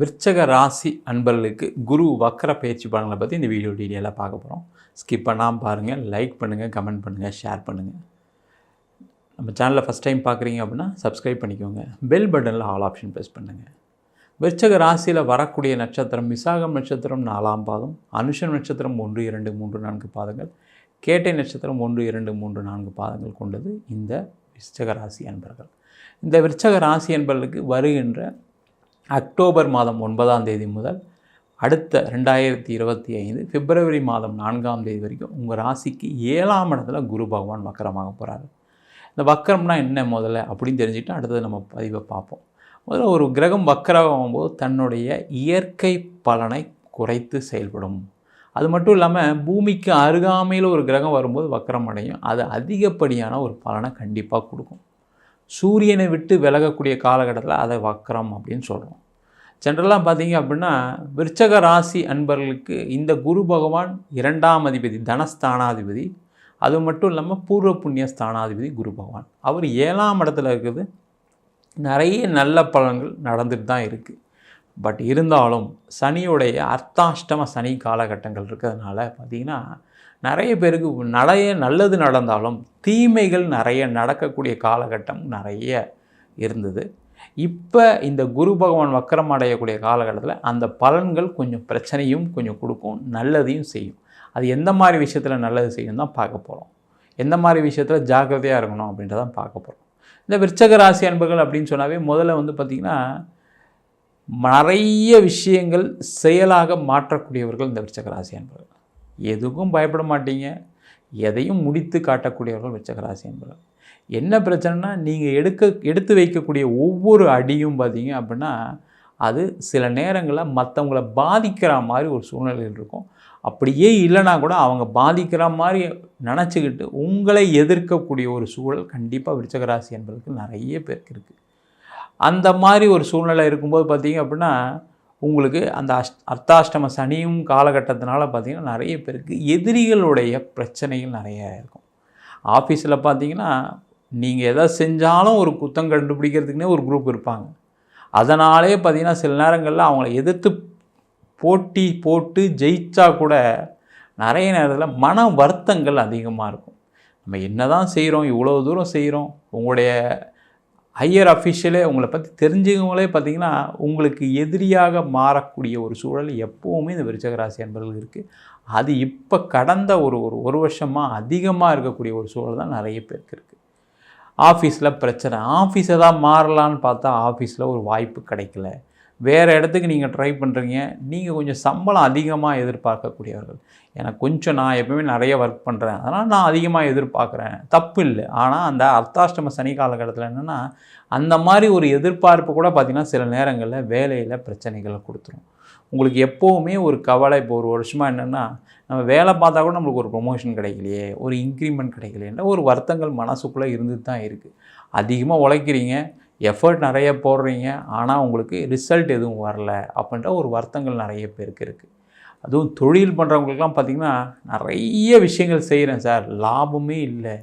விருச்சக ராசி அன்பர்களுக்கு குரு வக்கர பயிற்சி பலன்களை பற்றி இந்த வீடியோ டீட்டெயிலாக பார்க்க போகிறோம் ஸ்கிப் பண்ணாமல் பாருங்கள் லைக் பண்ணுங்கள் கமெண்ட் பண்ணுங்கள் ஷேர் பண்ணுங்கள் நம்ம சேனலில் ஃபஸ்ட் டைம் பார்க்குறீங்க அப்படின்னா சப்ஸ்கிரைப் பண்ணிக்கோங்க. பெல் பட்டனில் ஆல் ஆப்ஷன் ப்ரெஸ் பண்ணுங்கள் விருச்சக ராசியில் வரக்கூடிய நட்சத்திரம் விசாகம் நட்சத்திரம் நாலாம் பாதம் அனுஷன் நட்சத்திரம் ஒன்று இரண்டு மூன்று நான்கு பாதங்கள் கேட்டை நட்சத்திரம் ஒன்று இரண்டு மூன்று நான்கு பாதங்கள் கொண்டது இந்த விருச்சக ராசி அன்பர்கள். இந்த விருச்சக ராசி அன்பர்களுக்கு வருகின்ற அக்டோபர் மாதம் ஒன்பதாம் தேதி முதல் அடுத்த ரெண்டாயிரத்தி இருபத்தி ஐந்து பிப்ரவரி மாதம் நான்காம் தேதி வரைக்கும் உங்கள் ராசிக்கு ஏழாம் இடத்துல குரு பகவான் வக்கரமாக போகிறாரு இந்த வக்கரம்னா என்ன முதல்ல அப்படின்னு தெரிஞ்சுக்கிட்டு அடுத்தது நம்ம பதிவை பார்ப்போம். முதல்ல ஒரு கிரகம் வக்கரமாகும்போது தன்னுடைய இயற்கை பலனை குறைத்து செயல்படும். அது மட்டும் இல்லாமல் பூமிக்கு அருகாமையில் ஒரு கிரகம் வரும்போது வக்கரம் அடையும். அது அதிகப்படியான ஒரு பலனை கண்டிப்பாக கொடுக்கும். சூரியனை விட்டு விலகக்கூடிய காலகட்டத்தில் அதை வக்கரம் அப்படின்னு சொல்கிறோம் ஜென்ரலாக பார்த்தீங்க அப்படின்னா விருச்சக ராசி அன்பர்களுக்கு இந்த குரு பகவான் இரண்டாம் அதிபதி தனஸ்தானாதிபதி. அது மட்டும் இல்லாமல் பூர்வ புண்ணிய ஸ்தானாதிபதி குரு பகவான். அவர் ஏழாம் இடத்துல இருக்குது. நிறைய நல்ல பலன்கள் நடந்துட்டு தான் இருக்குது பட் இருந்தாலும் சனியுடைய அர்த்தாஷ்டம சனி காலகட்டங்கள் இருக்கிறதுனால பார்த்திங்கன்னா நிறைய பேருக்கு நிறைய நல்லது நடந்தாலும் தீமைகள் நிறைய நடக்கக்கூடிய காலகட்டம் நிறைய இருந்தது. இப்போ இந்த குரு பகவான் வக்கரம் அடையக்கூடிய காலகட்டத்தில் அந்த பலன்கள் கொஞ்சம் பிரச்சனையும் கொஞ்சம் கொடுக்கும் நல்லதையும் செய்யும். அது எந்த மாதிரி விஷயத்தில் நல்லது செய்யும் தான் பார்க்க போகிறோம் எந்த மாதிரி விஷயத்தில் ஜாக்கிரதையாக இருக்கணும் அப்படின்றதான் பார்க்க போகிறோம் இந்த விருச்சக ராசி அன்பர்கள் அப்படின்னு சொன்னாவே முதல்ல வந்து பார்த்திங்கன்னா நிறைய விஷயங்கள் செயலாக மாற்றக்கூடியவர்கள் இந்த விருச்சக ராசி அன்பர்கள் எதுக்கும் பயப்பட மாட்டீங்க. எதையும் முடித்து காட்டக்கூடியவர்கள் விருச்சக என்பவர். என்ன பிரச்சனைனா நீங்கள் எடுக்க எடுத்து வைக்கக்கூடிய ஒவ்வொரு அடியும் பார்த்தீங்க அப்படின்னா அது சில நேரங்களில் மற்றவங்கள பாதிக்கிற மாதிரி ஒரு சூழ்நிலையில் இருக்கும். அப்படியே இல்லைனா கூட அவங்க பாதிக்கிற மாதிரி நினச்சிக்கிட்டு உங்களை எதிர்க்கக்கூடிய ஒரு சூழல் கண்டிப்பாக விருச்சகராசி என்பதற்கு நிறைய பேருக்கு இருக்குது அந்த மாதிரி ஒரு சூழ்நிலை இருக்கும்போது பார்த்தீங்க அப்படின்னா உங்களுக்கு அந்த அஷ் அர்த்தாஷ்டம சனியும் காலகட்டத்தினால பார்த்திங்கன்னா நிறைய பேருக்கு எதிரிகளுடைய பிரச்சனைகள் நிறைய இருக்கும். ஆஃபீஸில் பார்த்தீங்கன்னா நீங்கள் எதை செஞ்சாலும் ஒரு குத்தம் கண்டுபிடிக்கிறதுக்குனே ஒரு குரூப் இருப்பாங்க. அதனாலே பார்த்திங்கன்னா சில நேரங்களில் அவங்கள எதிர்த்து போட்டி போட்டு ஜெயிச்சா கூட நிறைய நேரத்தில் மன வருத்தங்கள் அதிகமாக இருக்கும். நம்ம என்ன தான் செய்கிறோம் இவ்வளோ தூரம் செய்கிறோம் உங்களுடைய ஹையர் அஃபிஷியலே உங்களை பற்றி தெரிஞ்சவங்களே பார்த்திங்கன்னா உங்களுக்கு எதிரியாக மாறக்கூடிய ஒரு சூழல் எப்போவுமே இந்த விருச்சகராசி என்பர்கள் இருக்குது அது இப்போ கடந்த ஒரு ஒரு ஒரு வருஷமாக அதிகமாக இருக்கக்கூடிய ஒரு சூழல் தான் நிறைய பேருக்கு இருக்குது ஆஃபீஸில் பிரச்சனை. ஆஃபீஸை தான் மாறலான்னு பார்த்தா ஆஃபீஸில் ஒரு வாய்ப்பு கிடைக்கல. வேறு இடத்துக்கு நீங்கள் ட்ரை பண்ணுறீங்க நீங்கள் கொஞ்சம் சம்பளம் அதிகமாக எதிர்பார்க்கக்கூடியவர்கள். எனக்கு கொஞ்சம் நான் எப்பவுமே நிறைய ஒர்க் பண்ணுறேன் அதனால் நான் அதிகமாக எதிர்பார்க்குறேன். தப்பு இல்லை. ஆனால் அந்த அர்த்தாஷ்டம சனி காலகட்டத்தில் என்னென்னா அந்த மாதிரி ஒரு எதிர்பார்ப்பு கூட பார்த்திங்கன்னா சில நேரங்களில் வேலையில் பிரச்சனைகளை கொடுத்துரும். உங்களுக்கு எப்போவுமே ஒரு கவலை இப்போ ஒரு வருஷமாக என்னென்னா நம்ம வேலை பார்த்தா கூட நம்மளுக்கு ஒரு ப்ரொமோஷன் கிடைக்கலையே ஒரு இன்க்ரிமெண்ட் கிடைக்கலையேன்ற ஒரு வருத்தங்கள் மனசுக்குள்ளே இருந்துட்டு தான் இருக்குது அதிகமாக உழைக்கிறீங்க. எஃபர்ட் நிறைய போடுறீங்க ஆனால் உங்களுக்கு ரிசல்ட் எதுவும் வரல அப்படின்ற ஒரு வருத்தங்கள் நிறைய பேருக்கு இருக்குது அதுவும் தொழில் பண்ணுறவங்களுக்குலாம் பார்த்திங்கன்னா நிறைய விஷயங்கள் செய்கிறேன் சார். லாபமே இல்லை.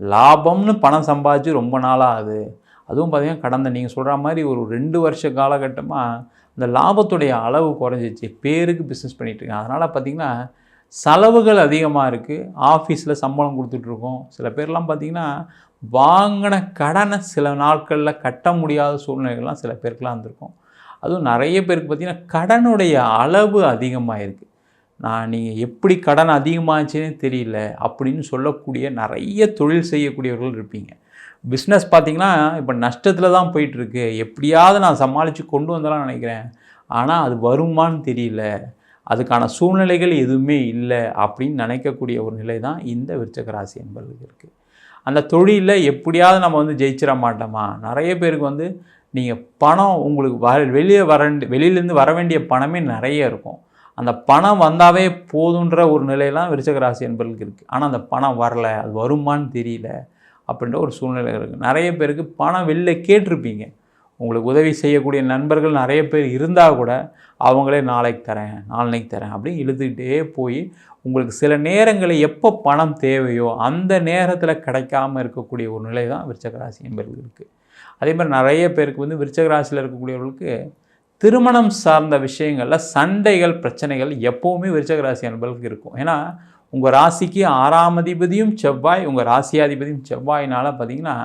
லாபம்னு பணம் சம்பாதிச்சு ரொம்ப நாளாக ஆகுது அதுவும் பார்த்திங்கன்னா கடந்த நீங்கள் சொல்கிற மாதிரி ஒரு ரெண்டு வருஷ காலகட்டமாக இந்த லாபத்துடைய அளவு குறைஞ்சிச்சு. பேருக்கு பிஸ்னஸ் பண்ணிகிட்ருக்கேன் அதனால் பார்த்திங்கன்னா செலவுகள் அதிகமாக இருக்குது ஆஃபீஸில் சம்பளம் கொடுத்துட்ருக்கோம் சில பேர்லாம் பார்த்திங்கன்னா வாங்கின கடனை சில நாட்களில் கட்ட முடியாத சூழ்நிலைகள்லாம் சில பேருக்குலாம் இருந்திருக்கும். அதுவும் நிறைய பேருக்கு பார்த்திங்கன்னா கடனுடைய அளவு அதிகமாக இருக்குது நான் நீங்கள் எப்படி கடன் அதிகமாச்சுன்னே தெரியல அப்படின்னு சொல்லக்கூடிய நிறைய தொழில் செய்யக்கூடியவர்கள் இருப்பீங்க. பிஸ்னஸ் பார்த்திங்கன்னா இப்போ நஷ்டத்தில் தான் போயிட்டுருக்கு. எப்படியாவது நான் சமாளித்து கொண்டு வந்தலாம் நினைக்கிறேன். ஆனால் அது வருமானு தெரியல. அதுக்கான சூழ்நிலைகள் எதுவுமே இல்லை அப்படின்னு நினைக்கக்கூடிய ஒரு நிலை தான் இந்த விருச்சகராசி என்பது இருக்குது அந்த தொழிலில் எப்படியாவது நம்ம வந்து ஜெயிச்சிட மாட்டோமா? நிறைய பேருக்கு வந்து நீங்கள் பணம் உங்களுக்கு வர வெளியே வர வெளியிலேருந்து வர வேண்டிய பணமே நிறைய இருக்கும். அந்த பணம் வந்தாவே போதுன்ற ஒரு நிலையெல்லாம் விருச்சகராசி என்பர்களுக்கு இருக்குது ஆனால் அந்த பணம் வரல அது வருமானு தெரியல அப்படின்ற ஒரு சூழ்நிலை இருக்குது நிறைய பேருக்கு பணம் வெளில கேட்டிருப்பீங்க. உங்களுக்கு உதவி செய்யக்கூடிய நண்பர்கள் நிறைய பேர் இருந்தால் கூட அவங்களே நாளைக்கு தரேன் நாளைக்கு தரேன் அப்படின்னு இழுத்துக்கிட்டே போய் உங்களுக்கு சில நேரங்களில் எப்போ பணம் தேவையோ அந்த நேரத்தில் கிடைக்காம இருக்கக்கூடிய ஒரு நிலை தான் விருச்சகராசி என்பது இருக்குது அதே மாதிரி நிறைய பேருக்கு வந்து விருச்சகராசியில் இருக்கக்கூடியவர்களுக்கு திருமணம் சார்ந்த விஷயங்களில் சண்டைகள் பிரச்சனைகள் எப்போவுமே விருச்சகராசி அன்பர்களுக்கு இருக்கும். ஏன்னா உங்கள் ராசிக்கு ஆறாம் அதிபதியும் செவ்வாய் உங்கள் ராசியாதிபதியும் செவ்வாயினால் பார்த்தீங்கன்னா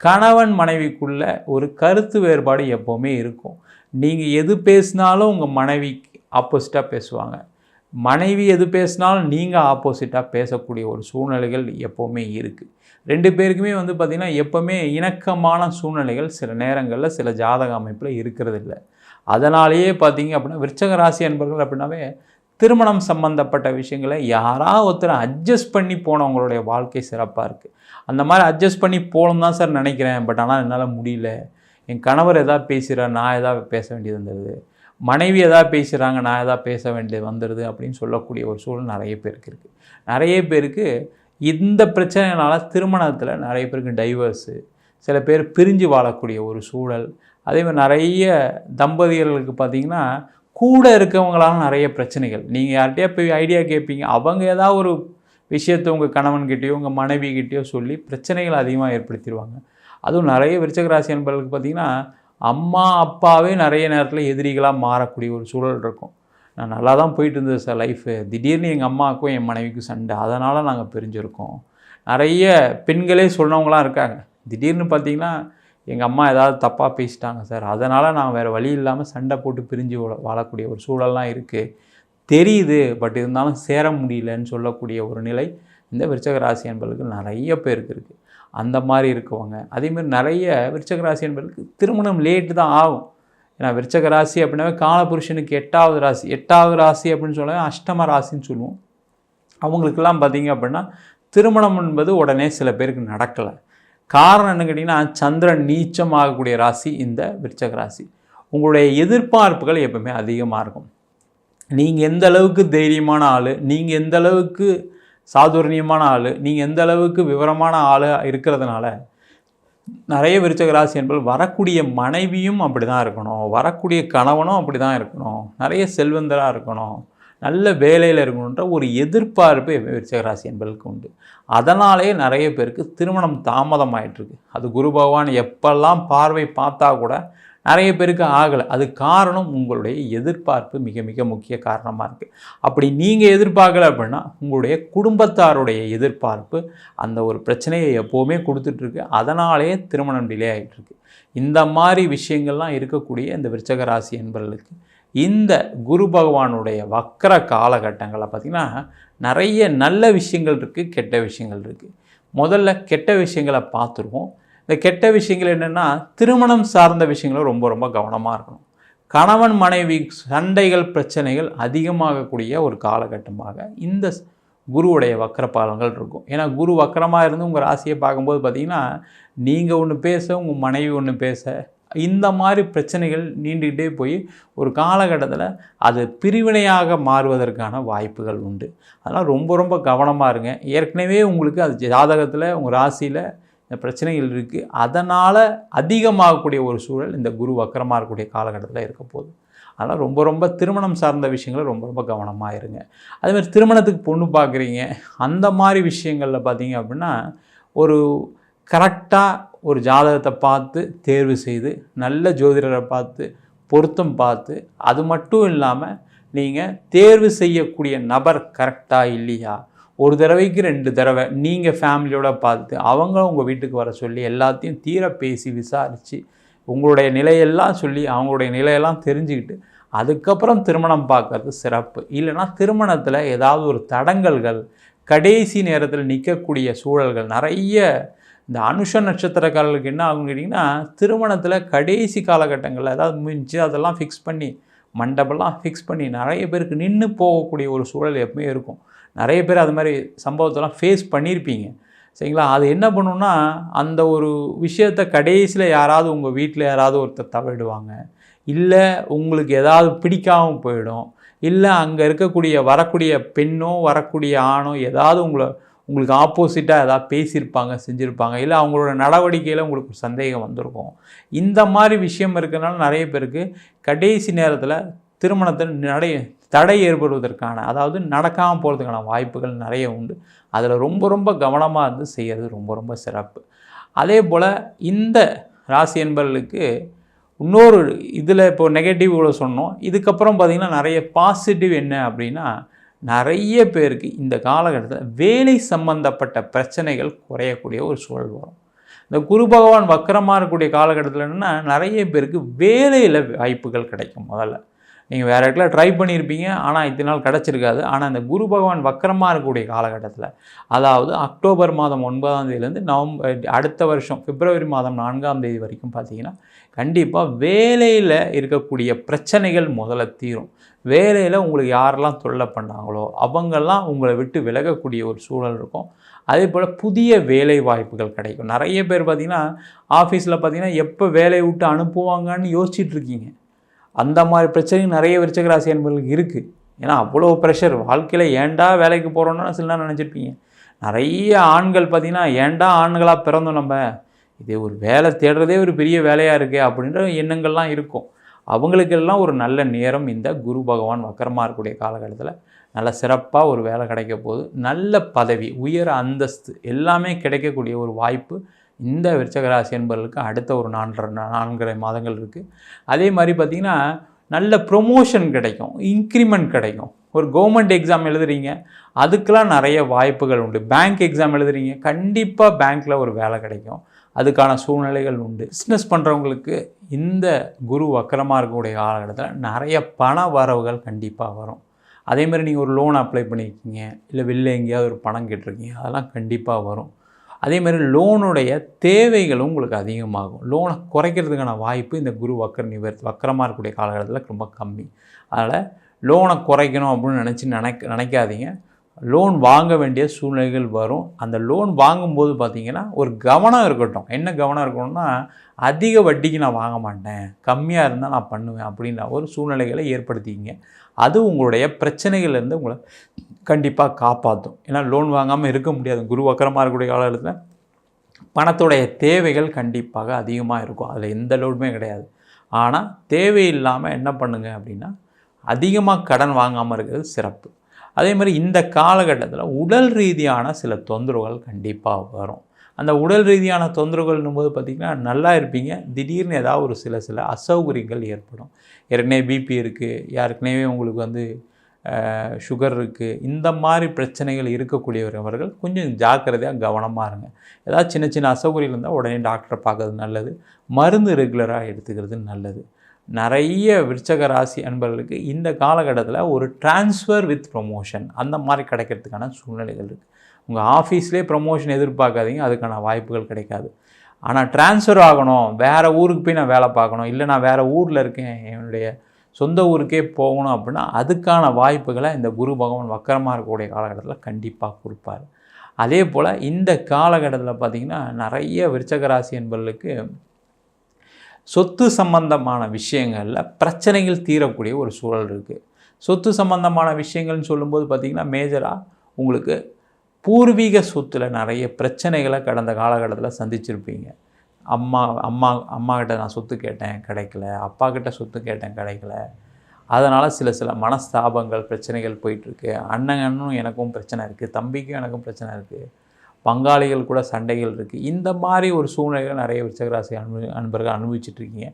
கணவன் மனைவிக்குள்ள ஒரு கருத்து வேறுபாடு எப்போவுமே இருக்கும். நீங்கள் எது பேசினாலும் உங்கள் மனைவிக்கு ஆப்போசிட்டாக பேசுவாங்க. மனைவி எது பேசினாலும் நீங்கள் ஆப்போசிட்டாக பேசக்கூடிய ஒரு சூழ்நிலைகள் எப்போவுமே இருக்குது ரெண்டு பேருக்குமே வந்து பார்த்திங்கன்னா எப்போவுமே இணக்கமான சூழ்நிலைகள் சில நேரங்களில் சில ஜாதக அமைப்பில் இருக்கிறது இல்லை அதனாலேயே பார்த்தீங்க அப்படின்னா விருச்சக ராசி அன்பர்கள் அப்படின்னாவே திருமணம் சம்மந்தப்பட்ட விஷயங்களை யாராவது ஒருத்தர் அட்ஜஸ்ட் பண்ணி போனவங்களுடைய வாழ்க்கை சிறப்பாக இருக்குது அந்த மாதிரி அட்ஜஸ்ட் பண்ணி போகணும் தான் சார் நினைக்கிறேன். பட் ஆனால் என்னால் முடியல. என் கணவர் எதாவது பேசுகிறார் நான் எதாவது பேச வேண்டியது வந்துடுது மனைவி எதாவது பேசுகிறாங்க நான் எதாவது பேச வேண்டியது வந்துடுது அப்படின்னு சொல்லக்கூடிய ஒரு சூழல் நிறைய பேருக்கு இருக்குது நிறைய பேருக்கு இந்த பிரச்சனைனால திருமணத்தில் நிறைய பேருக்கு டைவர்ஸு சில பேர் பிரிஞ்சு வாழக்கூடிய ஒரு சூழல். அதே மாதிரி நிறைய தம்பதிகளுக்கு பார்த்திங்கன்னா கூட இருக்கவங்களால நிறைய பிரச்சனைகள். நீங்கள் யார்கிட்டயா போய் ஐடியா கேட்பீங்க அவங்க ஏதாவது ஒரு விஷயத்தை உங்கள் கணவன்கிட்டயோ உங்கள் மனைவிகிட்டேயோ சொல்லி பிரச்சனைகள் அதிகமாக ஏற்படுத்திடுவாங்க அதுவும் நிறைய விருச்சகராசி அன்பர்களுக்கு பார்த்திங்கன்னா அம்மா அப்பாவே நிறைய நேரத்தில் எதிரிகளாக மாறக்கூடிய ஒரு சூழல் இருக்கும். நான் நல்லா தான் போயிட்டு இருந்தது சார் லைஃபு திடீர்னு எங்கள் அம்மாவுக்கும் என் மனைவிக்கும் சண்டை. அதனால் நாங்கள் பிரிஞ்சிருக்கோம். நிறைய பெண்களே சொன்னவங்களாம் இருக்காங்க. திடீர்னு பார்த்தீங்கன்னா எங்கள் அம்மா ஏதாவது தப்பாக பேசிட்டாங்க சார். அதனால் நான் வேறு வழி இல்லாமல் சண்டை போட்டு பிரிஞ்சு வாழக்கூடிய ஒரு சூழல்லாம் இருக்குது தெரியுது பட் இருந்தாலும் சேர முடியலன்னு சொல்லக்கூடிய ஒரு நிலை இந்த விருச்சக ராசி என்பதுக்கு நிறைய பேருக்கு இருக்குது அந்த மாதிரி இருக்கவங்க. அதேமாதிரி நிறைய விருச்சக ராசி என்பதுக்கு திருமணம் லேட்டு தான் ஆகும். ஏன்னா விருச்சக ராசி அப்படின்னாவே காலபுருஷனுக்கு எட்டாவது ராசி. எட்டாவது ராசி அப்படின்னு சொல்ல அஷ்டம ராசின்னு சொல்லுவோம். அவங்களுக்கெல்லாம் பார்த்தீங்க அப்படின்னா திருமணம் என்பது உடனே சில பேருக்கு நடக்கலை. காரணம் என்ன கேட்டிங்கன்னா சந்திரன் நீச்சம் ஆகக்கூடிய ராசி இந்த விருச்சக ராசி. உங்களுடைய எதிர்பார்ப்புகள் எப்பவுமே அதிகமாக இருக்கும். நீங்கள் எந்த அளவுக்கு தைரியமான ஆள் நீங்கள் எந்த அளவுக்கு சாதுரணியமான ஆள் நீங்கள் எந்த அளவுக்கு விவரமான ஆள் இருக்கிறதுனால நிறைய விருச்சக ராசி என்பது வரக்கூடிய மனைவியும் அப்படி தான் இருக்கணும். வரக்கூடிய கணவனும் அப்படி தான் இருக்கணும். நிறைய செல்வந்தராக இருக்கணும். நல்ல வேலையில் இருக்கணுன்ற ஒரு எதிர்பார்ப்பு விருச்சக ராசி என்பதற்கு உண்டு. அதனாலேயே நிறைய பேருக்கு திருமணம் தாமதம் அது குரு பகவான் எப்பெல்லாம் பார்வை பார்த்தா கூட நிறைய பேருக்கு ஆகலை. அது காரணம் உங்களுடைய எதிர்பார்ப்பு மிக மிக முக்கிய காரணமாக இருக்குது அப்படி நீங்கள் எதிர்பார்க்கல அப்படின்னா உங்களுடைய குடும்பத்தாருடைய எதிர்பார்ப்பு அந்த ஒரு பிரச்சனையை எப்போவுமே கொடுத்துட்ருக்கு. அதனாலேயே திருமணம் டிலே ஆகிட்டுருக்கு இந்த மாதிரி விஷயங்கள்லாம் இருக்கக்கூடிய இந்த விருச்சக ராசி இந்த குரு பகவானுடைய வக்கர காலகட்டங்களில் பார்த்திங்கன்னா நிறைய நல்ல விஷயங்கள் இருக்குது கெட்ட விஷயங்கள் இருக்குது முதல்ல கெட்ட விஷயங்களை பார்த்துருவோம். இந்த கெட்ட விஷயங்கள் என்னென்னா திருமணம் சார்ந்த விஷயங்களும் ரொம்ப ரொம்ப கவனமாக இருக்கணும். கணவன் மனைவி சண்டைகள் பிரச்சனைகள் அதிகமாகக்கூடிய ஒரு காலகட்டமாக இந்த குருவுடைய வக்கர பாலங்கள் இருக்கும். ஏன்னா குரு வக்கரமாக இருந்து உங்கள் ராசியை பார்க்கும்போது பார்த்தீங்கன்னா நீங்கள் ஒன்று பேச உங்கள் மனைவி ஒன்று பேச இந்த மாதிரி பிரச்சனைகள் நீண்டுக்கிட்டே போய் ஒரு காலகட்டத்தில் அது பிரிவினையாக மாறுவதற்கான வாய்ப்புகள் உண்டு. அதனால் ரொம்ப ரொம்ப கவனமாக இருங்க. ஏற்கனவே உங்களுக்கு அது ஜாதகத்தில் உங்கள் ராசியில் இந்த பிரச்சனைகள் இருக்குது அதனால் அதிகமாகக்கூடிய ஒரு சூழல் இந்த குரு வக்கரமாக இருக்கக்கூடிய காலகட்டத்தில் இருக்க போகுது. அதனால் ரொம்ப ரொம்ப திருமணம் சார்ந்த விஷயங்களை ரொம்ப ரொம்ப கவனமாக இருங்க. அதேமாதிரி திருமணத்துக்கு பொண்ணு பார்க்குறீங்க அந்த மாதிரி விஷயங்களில் பார்த்தீங்க அப்படின்னா ஒரு கரெக்டாக ஒரு ஜாதகத்தை பார்த்து தேர்வு செய்து நல்ல ஜோதிடரை பார்த்து பொருத்தம் பார்த்து அது மட்டும் இல்லாமல் நீங்கள் தேர்வு செய்யக்கூடிய நபர் கரெக்டாக இல்லையா? ஒரு தடவைக்கு ரெண்டு தடவை நீங்கள் ஃபேமிலியோட பார்த்து அவங்க உங்கள் வீட்டுக்கு வர சொல்லி எல்லாத்தையும் தீர பேசி விசாரித்து உங்களுடைய நிலையெல்லாம் சொல்லி அவங்களுடைய நிலையெல்லாம் தெரிஞ்சுக்கிட்டு அதுக்கப்புறம் திருமணம் பார்க்கறது சிறப்பு. இல்லைனா திருமணத்தில் ஏதாவது ஒரு தடங்கல்கள் கடைசி நேரத்தில் நிற்கக்கூடிய சூழல்கள் நிறைய இந்த அனுஷ நட்சத்திரக்காரர்களுக்கு என்ன ஆகும் கேட்டிங்கன்னா திருமணத்தில் கடைசி காலகட்டங்களில் ஏதாவது முடிஞ்சு அதெல்லாம் ஃபிக்ஸ் பண்ணி மண்டபம்லாம் ஃபிக்ஸ் பண்ணி நிறைய பேருக்கு நின்று போகக்கூடிய ஒரு சூழல் எப்பவுமே இருக்கும். நிறைய பேர் அது மாதிரி சம்பவத்தெல்லாம் ஃபேஸ் பண்ணியிருப்பீங்க சரிங்களா? அது என்ன பண்ணுன்னா அந்த ஒரு விஷயத்த கடைசியில் யாராவது உங்கள் வீட்டில் யாராவது ஒருத்தர் தவிடுவாங்க இல்லை உங்களுக்கு ஏதாவது பிடிக்காமல் போயிடும். இல்லை அங்கே இருக்கக்கூடிய வரக்கூடிய பெண்ணோ வரக்கூடிய ஆணோ ஏதாவது உங்களை உங்களுக்கு ஆப்போசிட்டாக ஏதாவது பேசியிருப்பாங்க செஞ்சுருப்பாங்க இல்லை அவங்களோட நடவடிக்கையில் உங்களுக்கு சந்தேகம் வந்திருக்கும். இந்த மாதிரி விஷயம் இருக்கிறனால நிறைய பேருக்கு கடைசி நேரத்தில் திருமணத்தில் நடை தடை ஏற்படுவதற்கான அதாவது நடக்காமல் போகிறதுக்கான வாய்ப்புகள் நிறைய உண்டு. அதில் ரொம்ப ரொம்ப கவனமாக இருந்து செய்கிறது ரொம்ப ரொம்ப சிறப்பு. அதே போல் இந்த ராசி என்பர்களுக்கு இன்னொரு இதில் இப்போ நெகட்டிவ் இவ்வளோ சொன்னோம். இதுக்கப்புறம் பார்த்திங்கன்னா நிறைய பாசிட்டிவ் என்ன அப்படின்னா நிறைய பேருக்கு இந்த காலகட்டத்தில் வேலை சம்பந்தப்பட்ட பிரச்சனைகள் குறையக்கூடிய ஒரு சூழல் வரும். இந்த குரு பகவான் வக்கரமாக இருக்கக்கூடிய காலகட்டத்தில் என்னென்னா நிறைய பேருக்கு வேலையில் வாய்ப்புகள் கிடைக்கும் முதல்ல. நீங்கள் வேறு இடத்துல ட்ரை பண்ணியிருப்பீங்க. ஆனால் இத்தனை நாள் கிடச்சிருக்காது. ஆனால் இந்த குரு பகவான் வக்கரமாக இருக்கக்கூடிய காலகட்டத்தில் அதாவது அக்டோபர் மாதம் ஒன்பதாம் தேதியிலேருந்து நவம்பர் அடுத்த வருஷம் பிப்ரவரி மாதம் நான்காம் தேதி வரைக்கும் பார்த்தீங்கன்னா கண்டிப்பாக வேலையில் இருக்கக்கூடிய பிரச்சனைகள் முதல்ல தீரும். வேலையில் உங்களுக்கு யாரெல்லாம் தொல்லை பண்ணாங்களோ அவங்கெல்லாம் உங்களை விட்டு விலகக்கூடிய ஒரு சூழல் இருக்கும். அதே போல் புதிய வேலை வாய்ப்புகள் கிடைக்கும். நிறைய பேர் பார்த்திங்கன்னா ஆஃபீஸில் பார்த்திங்கன்னா எப்போ வேலையை விட்டு அனுப்புவாங்கன்னு யோசிச்சுட்ருக்கீங்க அந்த மாதிரி பிரச்சனையும் நிறைய விருச்சகராசி என்பவர்களுக்கு இருக்குது ஏன்னா அவ்வளோ ப்ரெஷர் வாழ்க்கையில் ஏன்டா வேலைக்கு போகிறோன்னா சில நேரம் நினச்சிருப்பீங்க. நிறைய ஆண்கள் பார்த்திங்கன்னா ஏன்டா ஆண்களாக பிறந்தோம் நம்ம? இது ஒரு வேலை தேடுறதே ஒரு பெரிய வேலையாக இருக்குது அப்படின்ற எண்ணங்கள்லாம் இருக்கும். அவங்களுக்கெல்லாம் ஒரு நல்ல நேரம் இந்த குரு பகவான் வக்கரமாக இருக்கக்கூடிய காலகட்டத்தில். நல்ல சிறப்பாக ஒரு வேலை கிடைக்க போகுது. நல்ல பதவி உயர் அந்தஸ்து எல்லாமே கிடைக்கக்கூடிய ஒரு வாய்ப்பு இந்த விருச்சகராசி என்பவர்களுக்கு அடுத்த ஒரு நான்கரை நான்கரை மாதங்கள் இருக்குது அதே மாதிரி பார்த்திங்கன்னா நல்ல ப்ரொமோஷன் கிடைக்கும் இன்க்ரிமெண்ட் கிடைக்கும். ஒரு கவர்மெண்ட் எக்ஸாம் எழுதுறீங்க அதுக்கெலாம் நிறைய வாய்ப்புகள் உண்டு. பேங்க் எக்ஸாம் எழுதுறீங்க கண்டிப்பாக பேங்க்கில் ஒரு வேலை கிடைக்கும். அதுக்கான சூழ்நிலைகள் உண்டு. பிஸ்னஸ் பண்ணுறவங்களுக்கு இந்த குரு வக்கரமாக இருக்கக்கூடிய காலகட்டத்தில் நிறைய பண வரவுகள் கண்டிப்பாக வரும். அதே மாதிரி நீங்கள் ஒரு லோன் அப்ளை பண்ணியிருக்கீங்க இல்லை வெளில எங்கேயாவது ஒரு பணம் கேட்டிருக்கீங்க அதெல்லாம் கண்டிப்பாக வரும். அதே மாதிரி லோனுடைய தேவைகளும் உங்களுக்கு அதிகமாகும். லோனை குறைக்கிறதுக்கான வாய்ப்பு இந்த குரு வக்கர நிவர் வக்கரமாக இருக்கக்கூடிய காலகட்டத்தில் ரொம்ப கம்மி. அதனால் லோனை குறைக்கணும் அப்படின்னு நினச்சி நினைக்க நினைக்காதீங்க. லோன் வாங்க வேண்டிய சூழ்நிலைகள் வரும். அந்த லோன் வாங்கும்போது பார்த்தீங்கன்னா ஒரு கவனம் இருக்கட்டும். என்ன கவனம் இருக்கணும்னா அதிக வட்டிக்கு நான் வாங்க மாட்டேன். கம்மியாக இருந்தால் நான் பண்ணுவேன் அப்படின்ற ஒரு சூழ்நிலைகளை ஏற்படுத்திக்கிங்க. அது உங்களுடைய பிரச்சனைகள்லேருந்து உங்களை கண்டிப்பாக காப்பாற்றும் ஏன்னா லோன் வாங்காமல் இருக்க முடியாது. குரு வக்கரமாக இருக்கக்கூடிய காலத்தில் பணத்துடைய தேவைகள் கண்டிப்பாக அதிகமாக இருக்கும். அதில் எந்த லோடுமே கிடையாது. ஆனால் தேவையில்லாமல் என்ன பண்ணுங்கள் அப்படின்னா அதிகமாக கடன் வாங்காமல் இருக்கிறது சிறப்பு. அதே மாதிரி இந்த காலகட்டத்தில் உடல் ரீதியான சில தொந்தரவுகள் கண்டிப்பாக வரும். அந்த உடல் ரீதியான தொந்தரவுகள்னும் போது பார்த்திங்கன்னா நல்லா இருப்பீங்க. திடீர்னு ஏதாவது ஒரு சில சில அசௌகரியங்கள் ஏற்படும். ஏற்கனவே பிபி இருக்குது யாருக்குனவே உங்களுக்கு வந்து சுகர் இருக்குது இந்த மாதிரி பிரச்சனைகள் இருக்கக்கூடியவர்கள் கொஞ்சம் ஜாக்கிரதையாக கவனமாக இருங்க. ஏதாவது சின்ன சின்ன அசௌகரியம் இருந்தால் உடனே டாக்டரை பார்க்கறது நல்லது. மருந்து ரெகுலராக எடுத்துக்கிறது நல்லது. நிறைய விருச்சக ராசி அன்பர்களுக்கு இந்த காலகட்டத்தில் ஒரு டிரான்ஸ்ஃபர் வித் ப்ரொமோஷன் அந்த மாதிரி கிடைக்கிறதுக்கான சூழ்நிலைகள் இருக்குது உங்கள் ஆஃபீஸ்லேயே ப்ரொமோஷன் எதிர்பார்க்காதீங்க அதுக்கான வாய்ப்புகள் கிடைக்காது. ஆனால் ட்ரான்ஸ்ஃபர் ஆகணும் வேறு ஊருக்கு போய் நான் வேலை பார்க்கணும் இல்லை நான் வேறு ஊரில் இருக்கேன் என்னுடைய சொந்த ஊருக்கே போகணும் அப்படின்னா அதுக்கான வாய்ப்புகளை இந்த குரு பகவான் வக்கரமாக இருக்கக்கூடிய காலகட்டத்தில் கண்டிப்பாக கொடுப்பார். அதே போல் இந்த காலகட்டத்தில் பார்த்திங்கன்னா நிறைய விருச்சக ராசி என்பவர்களுக்கு சொத்து சம்பந்தமான விஷயங்களில் பிரச்சனைகள் தீரக்கூடிய ஒரு சூழல் இருக்குது சொத்து சம்பந்தமான விஷயங்கள்னு சொல்லும்போது பார்த்திங்கன்னா மேஜராக உங்களுக்கு பூர்வீக சொத்தில் நிறைய பிரச்சனைகளை கடந்த காலகட்டத்தில் சந்திச்சிருப்பீங்க. அம்மா அம்மா அம்மா கிட்ட நான் சொத்து கேட்டேன் கிடைக்கல. அப்பா கிட்ட சொத்து கேட்டேன் கிடைக்கல. அதனால் சில சில மனஸ்தாபங்கள் பிரச்சனைகள் போயிட்டுருக்கு அண்ணனும் எனக்கும் பிரச்சனை இருக்குது தம்பிக்கும் எனக்கும் பிரச்சனை இருக்குது பங்காளிகள் கூட சண்டைகள் இருக்குது இந்த மாதிரி ஒரு சூழ்நிலைகள் நிறைய விருச்சகராசி அனு அன்பர்கள் அனுபவிச்சுட்ருக்கீங்க.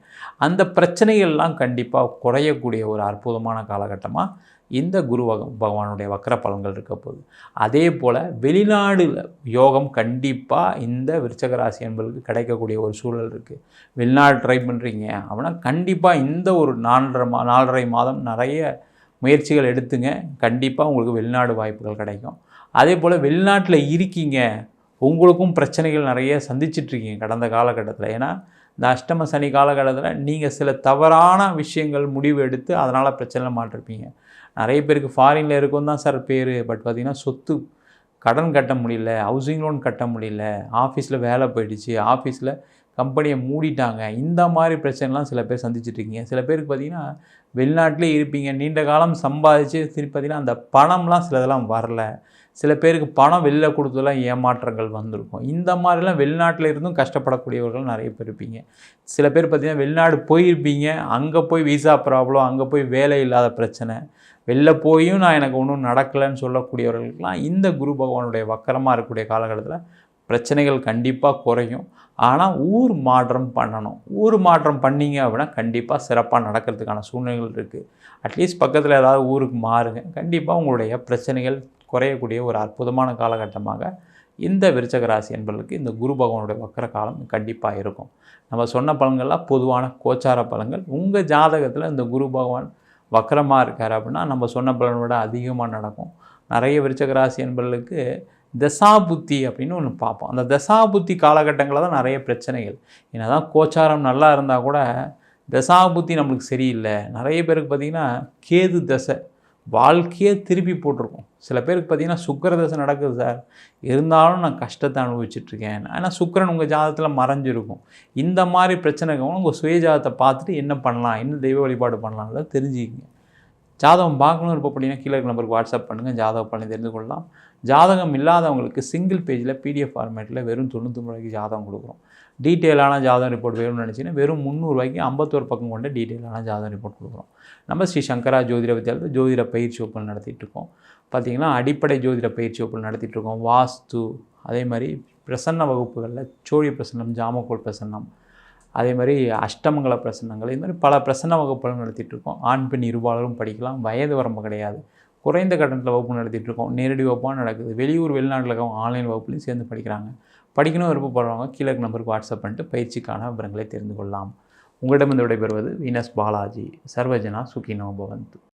அந்த பிரச்சனைகள்லாம் கண்டிப்பாக குறையக்கூடிய ஒரு அற்புதமான காலகட்டமாக இந்த குரு பகவானுடைய வக்கர பலன்கள் இருக்க போகுது. அதே போல் வெளிநாடு யோகம் கண்டிப்பாக இந்த விருச்சகராசி என்பதுக்கு கிடைக்கக்கூடிய ஒரு சூழல் இருக்குது வெளிநாடு ட்ரை பண்ணுறீங்க அப்படின்னா கண்டிப்பாக இந்த ஒரு நாலரை மா நாலரை மாதம் நிறைய முயற்சிகள் எடுத்துங்க. கண்டிப்பாக உங்களுக்கு வெளிநாடு வாய்ப்புகள் கிடைக்கும். அதே போல் வெளிநாட்டில் இருக்கீங்க உங்களுக்கும் பிரச்சனைகள் நிறைய சந்திச்சிட்ருக்கீங்க கடந்த காலகட்டத்தில். ஏன்னா இந்த அஷ்டம சனி காலகட்டத்தில் நீங்கள் சில தவறான விஷயங்கள் முடிவு எடுத்து அதனால் பிரச்சனை மாட்டிருப்பீங்க. நிறைய பேருக்கு ஃபாரினில் இருக்கும் தான் சார் பேர். பட் பார்த்திங்கன்னா சொத்து கடன் கட்ட முடியல ஹவுசிங் லோன் கட்ட முடியல ஆஃபீஸில் வேலை போயிடுச்சு ஆஃபீஸில் கம்பெனியை மூடிட்டாங்க. இந்த மாதிரி பிரச்சனைலாம் சில பேர் சந்திச்சிட்ருக்கீங்க சில பேருக்கு பார்த்திங்கன்னா வெளிநாட்டிலே இருப்பீங்க நீண்ட காலம் சம்பாதிச்சு திருப்பி பார்த்திங்கன்னா அந்த பணம்லாம் சிலதெல்லாம் வரல. சில பேருக்கு பணம் வெளில கொடுத்ததெல்லாம் ஏமாற்றங்கள் வந்திருக்கும். இந்த மாதிரிலாம் வெளிநாட்டில் இருந்தும் கஷ்டப்படக்கூடியவர்கள் நிறைய பேர் இருப்பீங்க. சில பேர் பார்த்திங்கன்னா வெளிநாடு போயிருப்பீங்க அங்கே போய் விசா ப்ராப்ளம் அங்கே போய் வேலை இல்லாத பிரச்சனை. வெளில போயும் நான் எனக்கு ஒன்றும் நடக்கலைன்னு சொல்லக்கூடியவர்களுக்கெல்லாம் இந்த குரு பகவானுடைய வக்கரமாக இருக்கக்கூடிய காலகட்டத்தில் பிரச்சனைகள் கண்டிப்பாக குறையும். ஆனால் ஊர் மாற்றம் பண்ணணும். ஊர் மாற்றம் பண்ணீங்க அப்படின்னா கண்டிப்பாக சிறப்பாக நடக்கிறதுக்கான சூழ்நிலைகள் இருக்குது அட்லீஸ்ட் பக்கத்தில் ஏதாவது ஊருக்கு மாறுங்க. கண்டிப்பாக உங்களுடைய பிரச்சனைகள் குறையக்கூடிய ஒரு அற்புதமான காலகட்டமாக இந்த விருச்சக ராசி என்பதற்கு இந்த குரு பகவானுடைய வக்கர காலம் கண்டிப்பாக இருக்கும். நம்ம சொன்ன பலன்கள்லாம் பொதுவான கோச்சார பலன்கள். உங்கள் ஜாதகத்தில் இந்த குரு பகவான் வக்கரமாக இருக்கார் அப்படின்னா நம்ம சொன்ன பலனை விட அதிகமாக நடக்கும். நிறைய விருச்சக ராசி தசாபுத்தி அப்படின்னு ஒன்று பார்ப்போம். அந்த தசாபுத்தி காலகட்டங்களில் தான் நிறைய பிரச்சனைகள். என்னதான் கோச்சாரம் நல்லா இருந்தால் கூட தசாபுத்தி நம்மளுக்கு சரியில்லை. நிறைய பேருக்கு பார்த்திங்கன்னா கேது தசை. வாழ்க்கையே திருப்பி போட்டிருக்கோம். சில பேருக்கு பார்த்தீங்கன்னா சுக்கர தசை நடக்குது சார். இருந்தாலும் நான் கஷ்டத்தை அனுபவிச்சுட்ருக்கேன். ஆனால் சுக்கரன் உங்கள் ஜாதகத்தில் மறைஞ்சிருக்கும். இந்த மாதிரி பிரச்சனைக்கு உங்கள் சுய ஜாதத்தை பார்த்துட்டு என்ன பண்ணலாம்? என்ன தெய்வ வழிபாடு பண்ணலாம்ல தெரிஞ்சுக்கிங்க. ஜாதகம் பார்க்கணும் இருப்போம் அப்படின்னா கீழே இருக்க நம்பருக்கு வாட்ஸ்அப் பண்ணுங்கள் ஜாதக பண்ணி தெரிந்து கொள்ளலாம். ஜாதகம் இல்லாதவங்களுக்கு சிங்கிள் பேஜில் பிடிஎஃப் ஃபார்மேட்டில் வெறும் தொண்ணூற்றி ரூபாய்க்கு ஜாதகம் கொடுக்குறோம். டீட்டெயிலான ஜாதகம் ரிப்போர்ட் வேணும்னு நினச்சிங்கன்னா வெறும் முந்நூறுவாய்க்கு ஐம்பத்தோரு பக்கம் கொண்ட டீட்டெயிலான ஜாதகம் ரிப்போர்ட் கொடுக்குறோம். நம்ம ஸ்ரீ சங்கரா ஜோதிட வித்யாலயத்தில் ஜோதிட பயிற்சி வகுப்புகள் நடத்திட்டு இருக்கோம். பார்த்திங்கன்னா அடிப்படை ஜோதிட பயிற்சி வகுப்பு நடத்திட்டு இருக்கோம். வாஸ்து அதே மாதிரி பிரசன்ன வகுப்புகளில் சோழி பிரசன்னம் ஜாமக்கோள் பிரசன்னம் அதே மாதிரி அஷ்டமங்கல பிரசன்னங்கள் இது மாதிரி பல பிரசன்ன வகுப்புகள் நடத்திட்டு இருக்கோம். ஆண் பெண் இருபாலரும் படிக்கலாம். வயது வரம்பு கிடையாது. குறைந்த கட்டணத்தில் வகுப்பு நடத்திட்டு இருக்கோம். நேரடி வகுப்பாக நடக்குது. வெளியூர் வெளிநாட்டில் இருக்கவங்க ஆன்லைன் வகுப்புலையும் சேர்ந்து படிக்கிறாங்க. படிக்கணும் விருப்பப்படுறவங்க கீழே நம்பருக்கு வாட்ஸ்அப் பண்ணிட்டு பயிற்சிக்கான விவரங்களை தெரிந்து கொள்ளலாம். உங்களிடம் விடைபெறுவது வீனஸ் பாலாஜி. சர்வஜனா சுகினோ பவந்து.